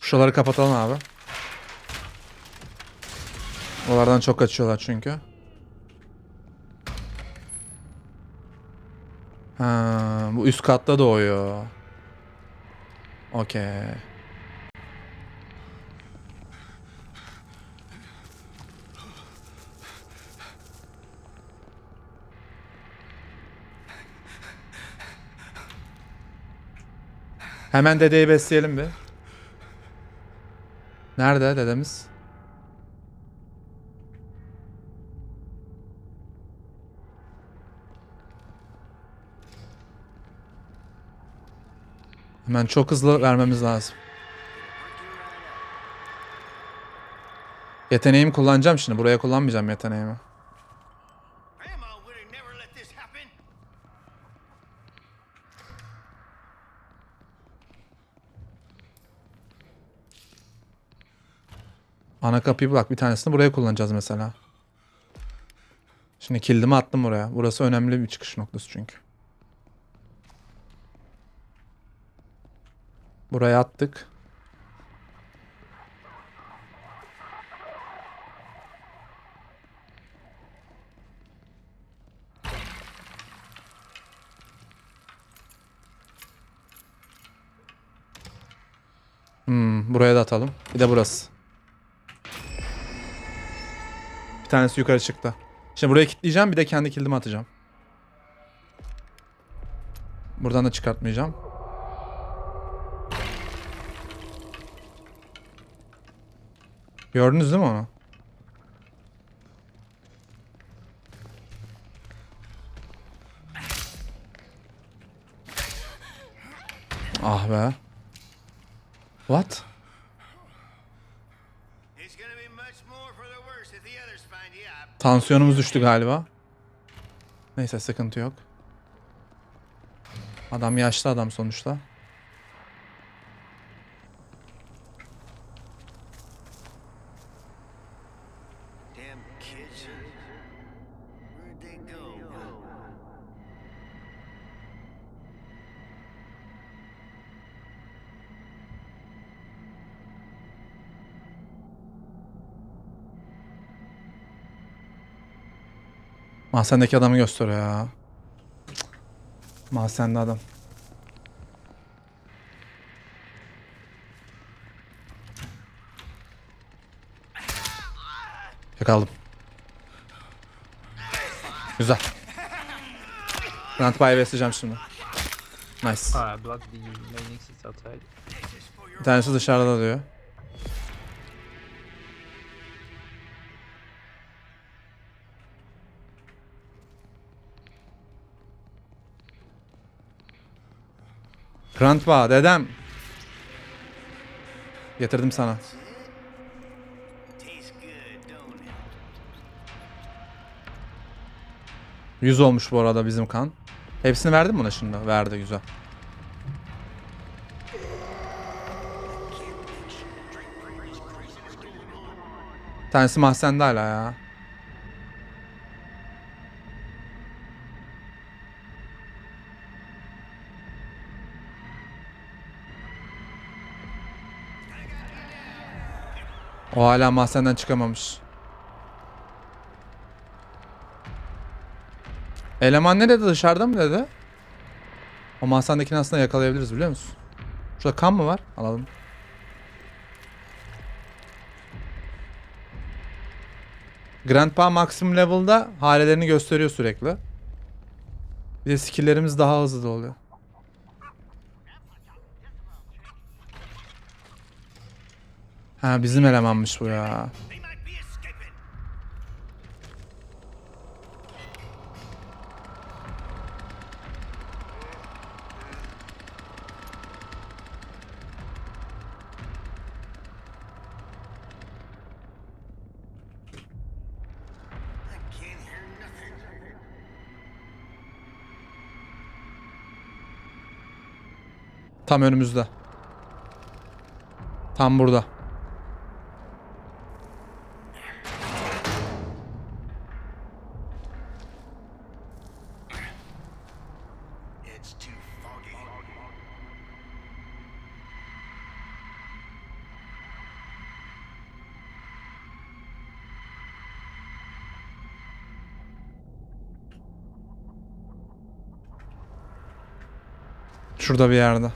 Şuraları kapatalım abi. Oralardan çok kaçıyorlar çünkü. Ha, bu üst katta doğuyor. Okey. Hemen dedeyi besleyelim bir. Nerede dedemiz? Hemen çok hızlı vermemiz lazım. Yeteneğimi kullanacağım şimdi. Buraya kullanmayacağım yeteneğimi. Ana kapıyı bırak. Bir tanesini buraya kullanacağız mesela. Şimdi kilidimi attım buraya. Burası önemli bir çıkış noktası çünkü. Buraya attık. Hmm, buraya da atalım. Bir de burası. Bir tanesi yukarı çıktı. Şimdi buraya kilitleyeceğim bir de kendi kilidimi atacağım. Buradan da çıkartmayacağım. Gördünüz değil mi onu? Ah be. What? Tansiyonumuz düştü galiba. Neyse sıkıntı yok. Adam yaşlı adam sonuçta. Mahzendeki adamı gösteriyor ya. Cık. Mahzende adam. Yakaladım. Güzel. Grant Bay'ı besleyeceğim şimdi. Nice. Main exit. Bir tanesi dışarıda diyor. Grandpa dedem. Getirdim sana. 100 olmuş bu arada bizim kan. Hepsini verdim mi buna şimdi? Verdi güzel. Tanesi mahzende hala ya. O hala mahzenden çıkamamış. Eleman ne dedi dışarıda mı dedi? O mahzendekini aslında yakalayabiliriz biliyor musun? Şurada kan mı var? Alalım. Grandpa maksimum level'da halelerini gösteriyor sürekli. Bir de skill'lerimiz daha hızlı da oluyor. Ha bizim elemanmış bu ya. Tam önümüzde. Tam burada. Too foggy. Şurada bir yerde.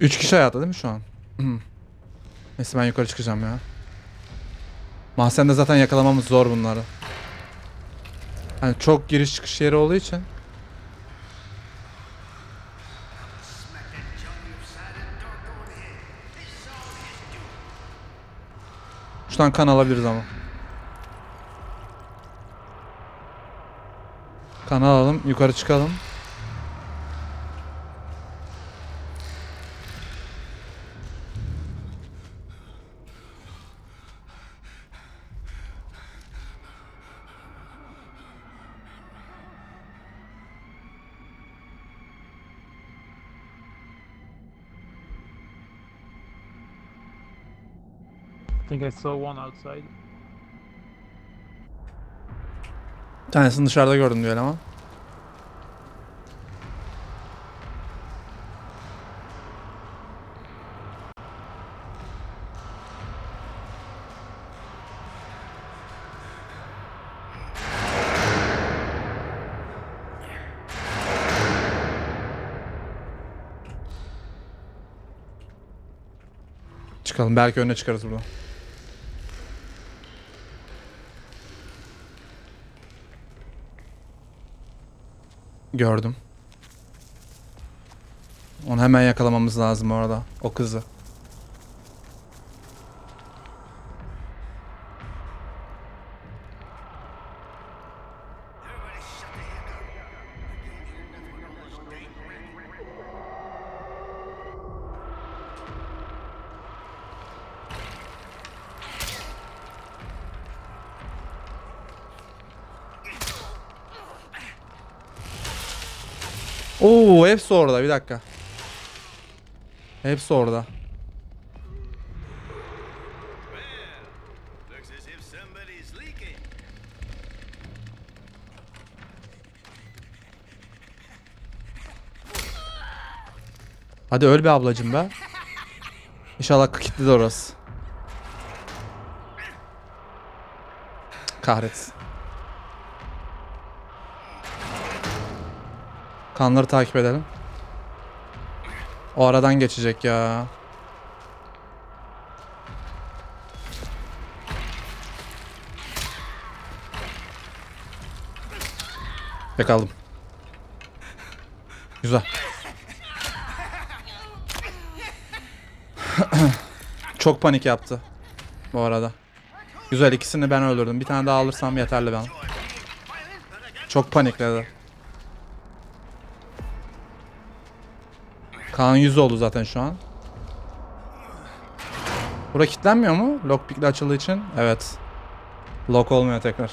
Üç kişi hayatta değil mi şu an? Neyse ben yukarı çıkacağım ya. Mahzende zaten yakalamamız zor bunları. Hani çok giriş çıkış yeri olduğu için. Şuradan kan alabiliriz ama. Kan alalım, yukarı çıkalım. Think I saw one outside. Bir tanesini dışarıda gördüm diyor ama. Çıkalım belki önüne çıkarız buradan. Gördüm. Onu hemen yakalamamız lazım orada. O kızı. Oo, hepsi orada. Bir dakika. Hepsi orada. Hadi öl be ablacım be. İnşallah kilitli de orası. Kahretsin. Kanları takip edelim. O aradan geçecek ya. Yakaladım. Güzel. Çok panik yaptı. Bu arada. Güzel ikisini ben öldürdüm. Bir tane daha alırsam yeterli bana. Çok panikledi. Kaan 100 oldu zaten şu an. Bura kilitlenmiyor mu? Lockpick'le açıldığı için. Evet. Lock olmuyor tekrar.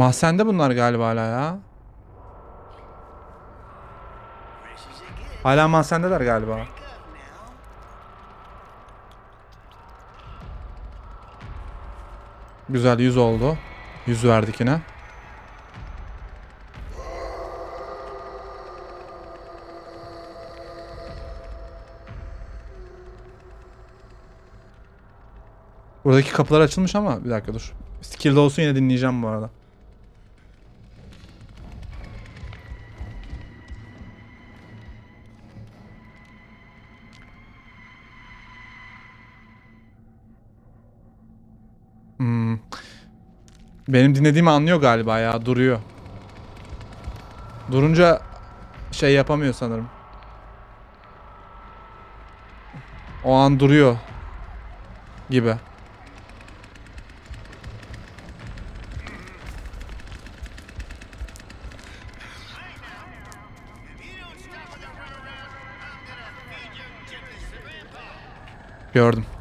Mahzende bunlar galiba hala ya. Hala mahzendeler galiba. Güzel 100 oldu. 100 verdik yine. Buradaki kapılar açılmış ama bir dakika dur. Skill'de olsun yine dinleyeceğim bu arada. Hmm. Benim dinlediğimi anlıyor galiba ya. Duruyor. Durunca şey yapamıyor sanırım. O an duruyor gibi. If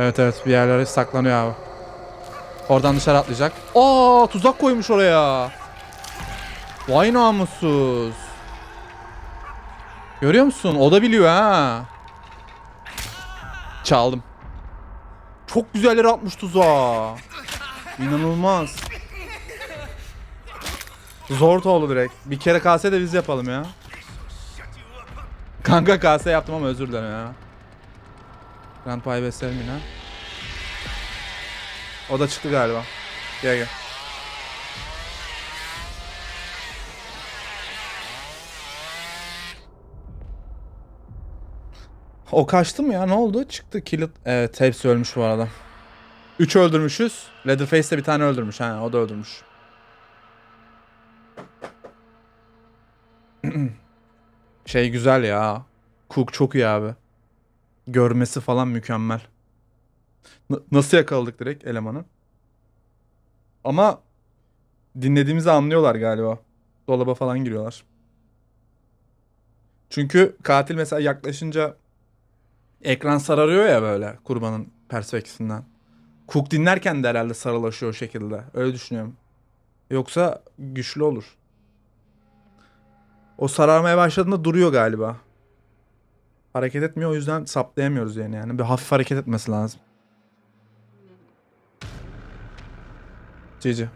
Evet evet bir yerlere saklanıyor abi. Oradan dışarı atlayacak. Aa tuzak koymuş oraya. Vay namussuz. Görüyor musun? O da biliyor ha. Çaldım. Çok güzel yere atmış tuzağı. İnanılmaz. Zor oldu direkt. Bir kere kase de biz yapalım ya. Kanka kase yaptım ama özür dilerim ya. Grand Beslerim yine. O da çıktı galiba. Gel gel. O kaçtı mı ya? Ne oldu? Çıktı. Kilit. Evet hepsi ölmüş bu arada. 3 öldürmüşüz. Leatherface de bir tane öldürmüş. Ha, o da öldürmüş. şey güzel ya. Cook çok iyi abi. Görmesi falan mükemmel. N- nasıl yakaladık direkt elemanı? Ama dinlediğimizi anlıyorlar galiba. Dolaba falan giriyorlar. Çünkü katil mesela yaklaşınca ekran sararıyor ya böyle kurbanın perspektifinden. Cook dinlerken de herhalde sarılaşıyor o şekilde. Öyle düşünüyorum. Yoksa güçlü olur. O sararmaya başladığında duruyor galiba. Hareket etmiyor o yüzden saplayamıyoruz yani. yani. Bir hafif hareket etmesi lazım. GG.